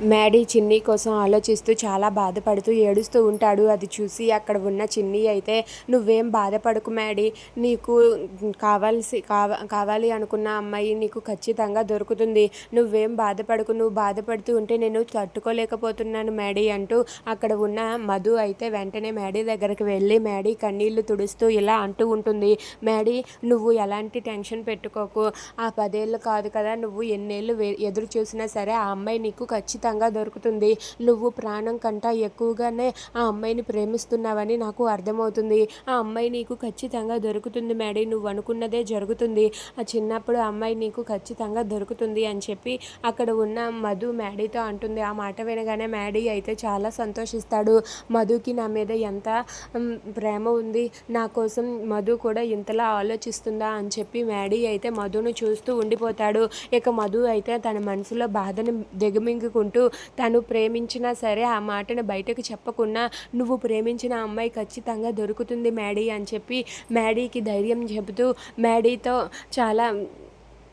Maddy చిన్ని కోసం ఆలోచిస్తూ చాలా బాధపడుతూ ఏడుస్తూ ఉంటాడు. అది చూసి అక్కడ ఉన్న చిన్ని అయితే నువ్వేం బాధపడకు మ్యాడీ. నీకు కావాల్సి కావ కావాలి అనుకున్న అమ్మాయి నీకు ఖచ్చితంగా దొరుకుతుంది. నువ్వేం బాధపడకు. నువ్వు బాధపడుతూ ఉంటే నేను తట్టుకోలేకపోతున్నాను మ్యాడీ అంటూ అక్కడ ఉన్న మధు అయితే వెంటనే మ్యాడీ దగ్గరికి వెళ్ళి మ్యాడీ కన్నీళ్ళు తుడుస్తూ ఇలా అంటూ ఉంటుంది. మ్యాడీ నువ్వు ఎలాంటి టెన్షన్ పెట్టుకోకు. ఆ పదేళ్ళు కాదు కదా నువ్వు ఎన్నేళ్ళు ఎదురు చూసినా సరే ఆ అమ్మాయి నీకు ఖచ్చితంగా దొరుకుతుంది. నువ్వు ప్రాణం కంట ఎక్కువగానే ఆ అమ్మాయిని ప్రేమిస్తున్నావని నాకు అర్థమవుతుంది. ఆ అమ్మాయి నీకు ఖచ్చితంగా దొరుకుతుంది మేడీ నువ్వు అనుకున్నదే జరుగుతుంది. ఆ చిన్నప్పుడు అమ్మాయి నీకు ఖచ్చితంగా దొరుకుతుంది అని చెప్పి అక్కడ ఉన్న మధు మ్యాడీతో అంటుంది. ఆ మాట వినగానే మ్యాడీ అయితే చాలా సంతోషిస్తాడు. మధుకి నా మీద ఎంత ప్రేమ ఉంది నా కోసం మధు కూడా ఇంతలా ఆలోచిస్తుందా అని చెప్పి మ్యాడీ అయితే మధును చూస్తూ ఉండిపోతాడు. ఇక మధు అయితే తన మనసులో బాధను దిగమింగుకుంటూ తను ప్రేమించినా సరే ఆ మాటను బయటకు చెప్పకుండా నువ్వు ప్రేమించిన అమ్మాయి ఖచ్చితంగా దొరుకుతుంది మ్యాడీ అని చెప్పి మ్యాడీకి ధైర్యం చెబుతూ మ్యాడీతో చాలా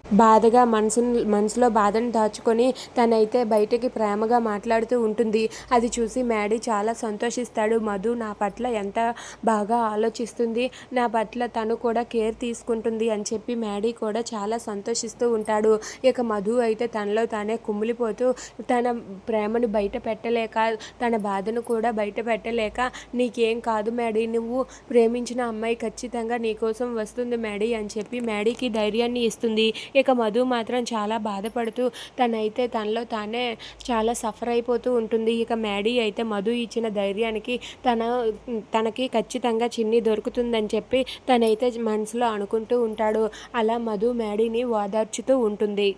బాధగా మనసు మనసులో బాధను దాచుకొని తనైతే బయటకి ప్రేమగా మాట్లాడుతూ ఉంటుంది. అది చూసి మ్యాడీ చాలా సంతోషిస్తాడు. మధు నా పట్ల ఎంత బాగా ఆలోచిస్తుంది నా పట్ల తను కూడా కేర్ తీసుకుంటుంది అని చెప్పి మ్యాడీ కూడా చాలా సంతోషిస్తూ ఉంటాడు. ఇక మధు అయితే తనలో తానే కుమిలిపోతూ తన ప్రేమను బయట పెట్టలేక తన బాధను కూడా బయట పెట్టలేక నీకేం కాదు మ్యాడీ నువ్వు ప్రేమించిన అమ్మాయి ఖచ్చితంగా నీకోసం వస్తుంది మ్యాడీ అని చెప్పి మ్యాడీకి ధైర్యాన్ని ఇస్తుంది. ఇక మధు మాత్రం చాలా బాధపడుతూ తనైతే తనలో తానే చాలా సఫర్ అయిపోతూ ఉంటుంది. ఇక మ్యాడీ అయితే మధు ఇచ్చిన ధైర్యానికి తన తనకి ఖచ్చితంగా చిన్ని దొరుకుతుందని చెప్పి తనైతే మనసులో అనుకుంటూ ఉంటాడు. అలా మధు మ్యాడీని ఓదార్చుతూ ఉంటుంది.